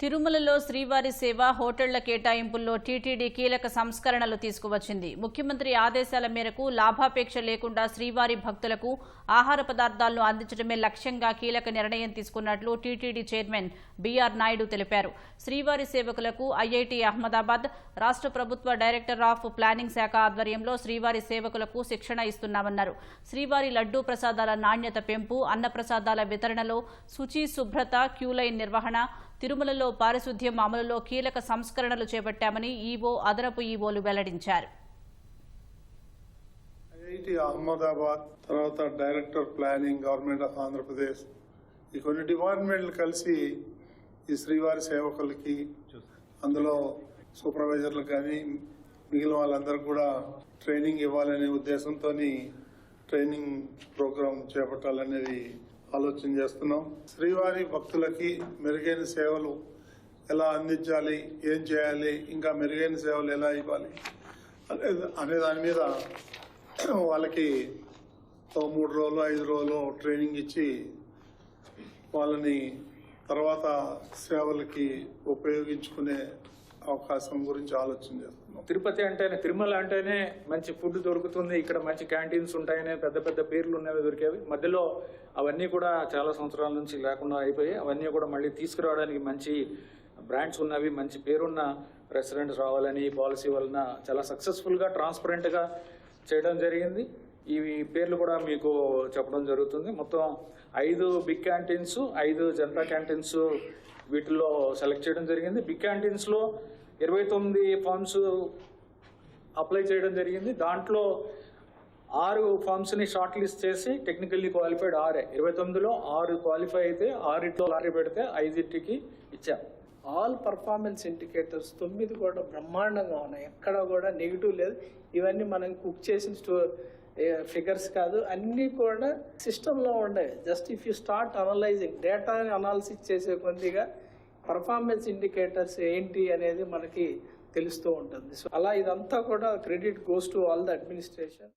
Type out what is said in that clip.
తిరుమలలో శ్రీవారి సేవ హోటళ్ళ కేటాయింపుల్లో టీటీడీ కీలక సంస్కరణలు తీసుకువచ్చింది. ముఖ్యమంత్రి ఆదేశాల మేరకు లాభాపేక్ష లేకుండా శ్రీవారి భక్తులకు ఆహార పదార్థాలను అందించడమే లక్ష్యంగా కీలక నిర్ణయం తీసుకున్నట్లు టీటీడీ చైర్మన్ బీఆర్ నాయుడు తెలిపారు. శ్రీవారి సేవకులకు ఐఐటి అహ్మదాబాద్ రాష్ట్ర ప్రభుత్వ డైరెక్టర్ ఆఫ్ ప్లానింగ్ శాఖ ఆధ్వర్యంలో శ్రీవారి సేవకులకు శిక్షణ ఇస్తున్నామన్నారు. శ్రీవారి లడ్డూ ప్రసాదాల నాణ్యత పెంపు అన్నప్రసాదాల వితరణలో శుచి శుభ్రత క్యూలైన్ నిర్వహణ తిరుమలలో పారిశుద్ధ్యం అమలులో కీలక సంస్కరణలు చేపట్టామని ఈవో అదనపు ఈవోలు వెల్లడించారు. ఐఐటి అహ్మదాబాద్ తర్వాత director planning government of Andhra Pradesh ఈ కొన్ని డిపార్ట్మెంట్లు కలిసి ఈ శ్రీవారి సేవకులకి అందులో సూపర్వైజర్లకు కానీ మిగిలిన వాళ్ళందరూ కూడా ట్రైనింగ్ ఇవ్వాలనే ఉద్దేశంతో ట్రైనింగ్ ప్రోగ్రాం చేపట్టాలనేది ఆలోచన చేస్తున్నాం. శ్రీవారి భక్తులకి మెరుగైన సేవలు ఎలా అందించాలి ఏం చేయాలి ఇంకా మెరుగైన సేవలు ఎలా ఇవ్వాలి అనే అనే దాని మీద వాళ్ళకి ఒక మూడు రోజులు ఐదు రోజులు ట్రైనింగ్ ఇచ్చి వాళ్ళని తర్వాత సేవలకి ఉపయోగించుకునే అవకాశం గురించి ఆలోచన చేస్తున్నాం. తిరుపతి అంటేనే తిరుమల అంటేనే మంచి ఫుడ్ దొరుకుతుంది ఇక్కడ మంచి క్యాంటీన్స్ ఉంటాయనే పెద్ద పెద్ద పేర్లు ఉన్నవి దొరికేవి. మధ్యలో అవన్నీ కూడా చాలా సంవత్సరాల నుంచి లేకుండా అయిపోయి అవన్నీ కూడా మళ్ళీ తీసుకురావడానికి మంచి బ్రాండ్స్ ఉన్నవి మంచి పేరున్న రెస్టారెంట్స్ రావాలని ఈ పాలసీ వలన చాలా సక్సెస్ఫుల్గా ట్రాన్స్పరెంట్గా చేయడం జరిగింది. ఇవి పేర్లు కూడా మీకు చెప్పడం జరుగుతుంది. మొత్తం ఐదు బిగ్ క్యాంటీన్స్ ఐదు జనతా క్యాంటీన్స్ వీటిల్లో సెలెక్ట్ చేయడం జరిగింది. బిగ్ క్యాంటీన్స్లో ఇరవై తొమ్మిది ఫార్మ్స్ అప్లై చేయడం జరిగింది. దాంట్లో ఆరు ఫామ్స్ని షార్ట్ లిస్ట్ చేసి టెక్నికల్లీ క్వాలిఫైడ్ ఆరే. ఇరవై తొమ్మిదిలో ఆరు క్వాలిఫై అయితే ఆరిట్లో లారీ పెడితే ఐదింటికి ఇచ్చాం. ఆల్ పర్ఫార్మెన్స్ ఇండికేటర్స్ తొమ్మిది కూడా బ్రహ్మాండంగా ఉన్నాయి. ఎక్కడ కూడా నెగిటివ్ లేదు. ఇవన్నీ మనం కుక్ చేసిన స్టో ఫిగర్స్ కాదు. అన్నీ కూడా సిస్టంలో ఉండేవి just if you start analysing data analysis చేసే కొద్దిగా పర్ఫార్మెన్స్ ఇండికేటర్స్ ఏంటి అనేది మనకి తెలుస్తూ ఉంటుంది. సో అలా ఇదంతా కూడా credit goes to all the administration